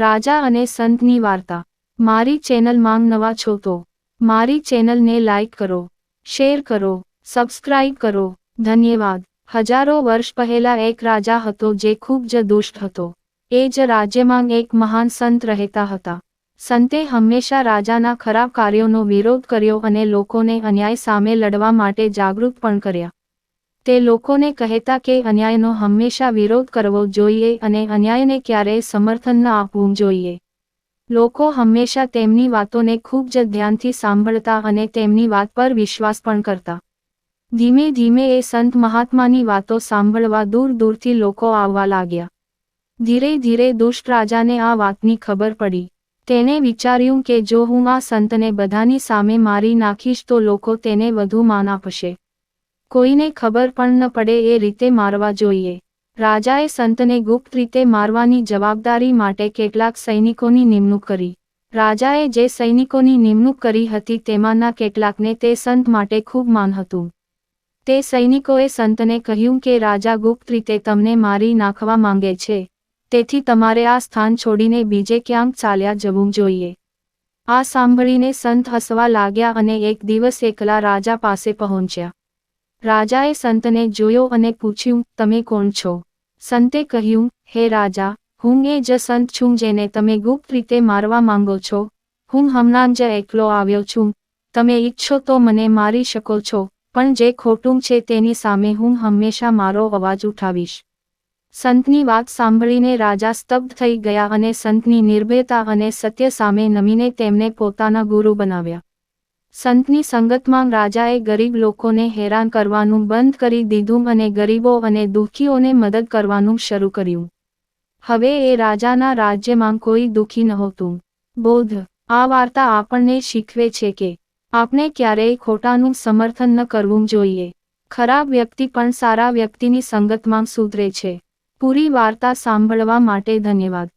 રાજા અને સંતની વાર્તા. મારી ચેનલ માંગ નવા છો તો મારી ચેનલને લાઈક કરો, શેર કરો, સબસ્ક્રાઇબ કરો. ધન્યવાદ. હજારો વર્ષ પહેલા એક રાજા હતો જે ખૂબ જ દુષ્ટ હતો. એ જ રાજ્યમાં એક મહાન સંત રહેતા હતા. સંતે હંમેશા રાજાના ખરાબ કાર્યોનો વિરોધ કર્યો અને લોકોને અન્યાય સામે લડવા માટે જાગૃત પણ કર્યા. તે લોકોને કહેતા કે અન્યાયનો હંમેશા વિરોધ કરવો જોઈએ અને અન્યાયને ક્યારેય સમર્થન ન આપવું જોઈએ. લોકો હંમેશા તેમની વાતોને ખૂબ જ ધ્યાનથી સાંભળતા અને તેમની વાત પર વિશ્વાસ પણ કરતા. ધીમે ધીમે એ સંત મહાત્માની વાતો સાંભળવા દૂર દૂરથી લોકો આવવા લાગ્યા. ધીરે ધીરે દુષ્ટ રાજાને આ વાતની ખબર પડી. તેણે વિચાર્યું કે જો હું આ સંતને બધાની સામે મારી નાખીશ તો લોકો તેને વધુ માન આપશે. કોઈને ખબર પણ ન પડે એ રીતે મારવા જોઈએ. રાજાએ સંતને ગુપ્ત રીતે મારવાની જવાબદારી માટે કેટલાક સૈનિકોની નિમણૂક કરી. રાજાએ જે સૈનિકોની નિમણૂક કરી હતી તેમાંના કેટલાકને તે સંત માટે ખૂબ માન હતું. તે સૈનિકોએ સંતને કહ્યું કે રાજા ગુપ્ત રીતે તમને મારી નાખવા માંગે છે. તેથી તમારે આ સ્થાન છોડીને બીજે ક્યાંક ચાલ્યા જવું જોઈએ. આ સાંભળીને સંત હસવા લાગ્યા અને એક દિવસ એકલા રાજા પાસે પહોંચ્યા. રાજાએ સંતને જોયો અને પૂછ્યું, તમે કોણ છો? સંતે કહ્યું, હે રાજા, હું એ જ સંત છું જેને તમે ગુપ્ત રીતે મારવા માંગો છો. હું હમણાં જ એકલો આવ્યો છું. તમે ઈચ્છો તો મને મારી શકો છો, પણ જે ખોટું છે તેની સામે હું હંમેશા મારો અવાજ ઉઠાવીશ. સંતની વાત સાંભળીને રાજા સ્તબ્ધ થઈ ગયા અને સંતની નિર્ભયતા અને સત્ય સામે નમીને તેમને પોતાના ગુરુ બનાવ્યા. સંતની સંગતમાં રાજાએ ગરીબ લોકોને હેરાન કરવાનું બંધ કરી દીધું અને ગરીબો અને દુઃખીઓને મદદ કરવાનું શરૂ કર્યું. હવે એ રાજાના રાજ્યમાં કોઈ દુઃખી નહોતું. બોધ, આ વાર્તા આપણને શીખવે છે કે આપણે ક્યારેય ખોટાનું સમર્થન ન કરવું જોઈએ. ખરાબ વ્યક્તિ પણ સારા વ્યક્તિની સંગતમાં સુધરે છે. પૂરી વાર્તા સાંભળવા માટે ધન્યવાદ.